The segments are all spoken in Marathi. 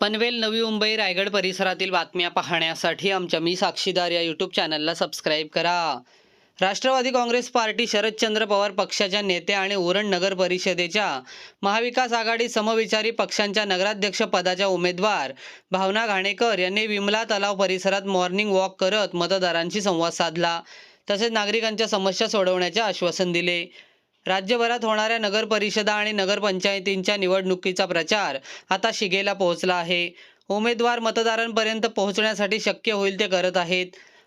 पनवेल नवी मुंबई रायगड परिसरातील बातम्या पाहण्यासाठी आमच्या मी साक्षीदार या यूट्यूब चॅनलला सबस्क्राईब करा. राष्ट्रवादी काँग्रेस पार्टी शरदचंद्र पवार पक्षाच्या नेत्या आणि उरण नगर परिषदेच्या महाविकास आघाडी समविचारी पक्षांच्या नगराध्यक्ष पदाच्या उमेदवार भावना घाणेकर यांनी विमला तलाव परिसरात मॉर्निंग वॉक करत मतदारांशी संवाद साधला. तसेच नागरिकांच्या समस्या सोडवण्याचे आश्वासन दिले. राज्यभरात होणाऱ्या नगरपरिषदा आणि नगरपंचायतींच्या निवडणुकीचा प्रचार आता शिगेला पोहोचला आहे. उमेदवार मतदारांपर्यंत पोहोचण्यासाठी शक्य होईल ते करत आहेत.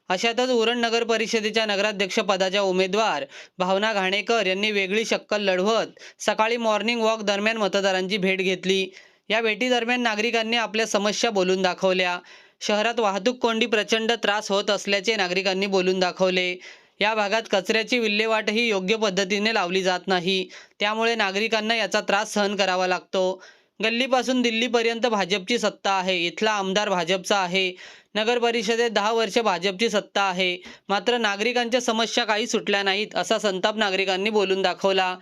अशातच उरण नगर परिषदेच्या नगराध्यक्षपदाच्या उमेदवार भावना घाणेकर यांनी वेगळी शक्कल लढवत सकाळी मॉर्निंग वॉक दरम्यान मतदारांची भेट घेतली. या भेटीदरम्यान नागरिकांनी आपल्या समस्या बोलून दाखवल्या. शहरात वाहतूक कोंडी प्रचंड त्रास होत असल्याचे नागरिकांनी बोलून दाखवले. या भागात कचऱ्याची विल्हेवाटही योग्य पद्धतीने लावली जात नाही. त्यामुळे नागरिकांना याचा त्रास सहन करावा लागतो. गल्लीपासून दिल्लीपर्यंत भाजपची सत्ता आहे. इथला आमदार भाजपचा आहे. नगर परिषदेत दहा वर्ष भाजपची सत्ता आहे. मात्र नागरिकांच्या समस्या काही सुटल्या नाहीत असा संताप नागरिकांनी बोलून दाखवला.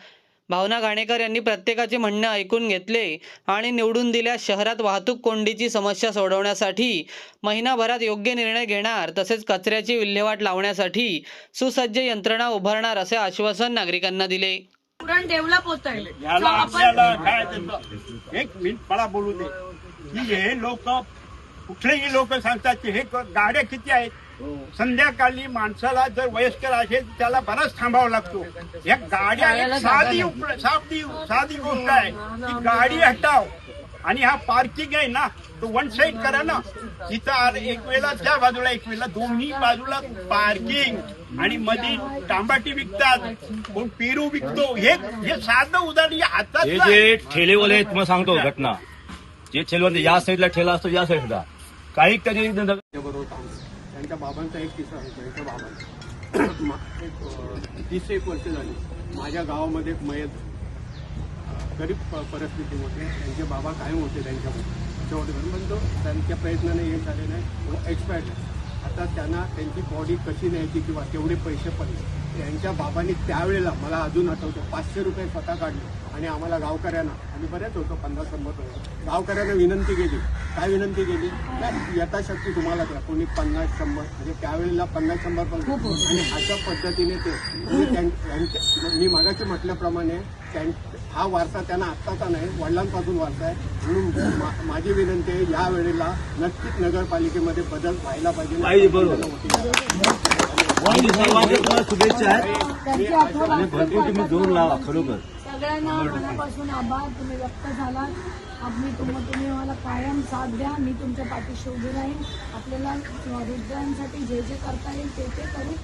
भावना घाणेकर यांनी प्रत्येकाचे म्हणणं ऐकून घेतले आणि निवडून दिल्यास शहरात वाहतूक कोंडीची समस्या सोडवण्यासाठी. महिनाभरात योग्य निर्णय घेणार तसेच कचऱ्याची विल्हेवाट लावण्यासाठी सुसज्ज यंत्रणा उभारणार असे आश्वासन नागरिकांना दिले. पुरण डेव्हलप होत आहे याला आपल्याला काय त्याचं एक मिनिट मला बोलू दे. की हे लोक कुठलेही लोक सांगतात की हे गाड्या किती आहेत? संध्याकाळी माणसाला जर वयस्कर असेल तर त्याला बराच थांबावा लागतो. या गाड्या एक साधी उप- साधी साधी गोष्ट आहे की गाडी हटाव आणि हा पार्किंग आहे ना तो वन साईड करा ना. तिथं आर- एक वेळेला त्या बाजूला एक वेळेला दोन्ही बाजूला पार्किंग आणि मध्ये टांबाटी विकतात कोण पेरू विकतो. हे हे साधं उदाहरण या हे हातात जे ठेलेवाले आहेत तुम्हाला सांगतो घटना. जे ठेलेवाले या साईडला ठेला असतो या साईडला काही त्याचे त्यांच्या बाबांचा एक किस्सा आहे त्यांच्या बाबांचा. एक तीस एक वर्ष झाली. माझ्या गावामध्ये एक मयत गरीब प- परिस्थितीमध्ये त्यांचे बाबा कायम होते त्यांच्यामध्ये त्याच्यावर पण तो त्यांच्या प्रयत्नाने हे झाले नाही एक्सपायर्ड आता त्यांना त्यांची बॉडी कशी न्यायची किंवा तेवढे पैसे पडले त्यांच्या बाबांनी त्यावेळेला मला अजून आठवतो. पाचशे रुपये स्वतः काढले आणि आम्हाला गावकऱ्यांना. आम्ही बरेच होतो पन्नास शंभर होतो गावकऱ्यांना विनंती केली. काय विनंती केली? यथाशक्ती तुम्हाला द्या. कोणी पन्नास शंभर म्हणजे त्यावेळेला पन्नास शंभर पण आणि अशा पद्धतीने ते मी मागाशी म्हटल्याप्रमाणे त्यां- हा वारसा त्यांना आत्ताचा नाही वडिलांपासून वारसा आहे. म्हणून मा- माझी विनंती आहे या वेळेला नक्कीच नगरपालिकेमध्ये बदल व्हायला पाहिजे. शुभेच्छा आहेत. आणि भरपूर तुम्ही जोर लावा खरोखर. सगळ्यांना मनापासून आभार. तुम्ही व्यक्त झालात. आम्ही तुम तुम्ही मला कायम साथ द्या. मी तुमच्या पाठीशी उभी राहीन. आपल्याला वृद्धांसाठी जे जे करता येईल ते ते करू.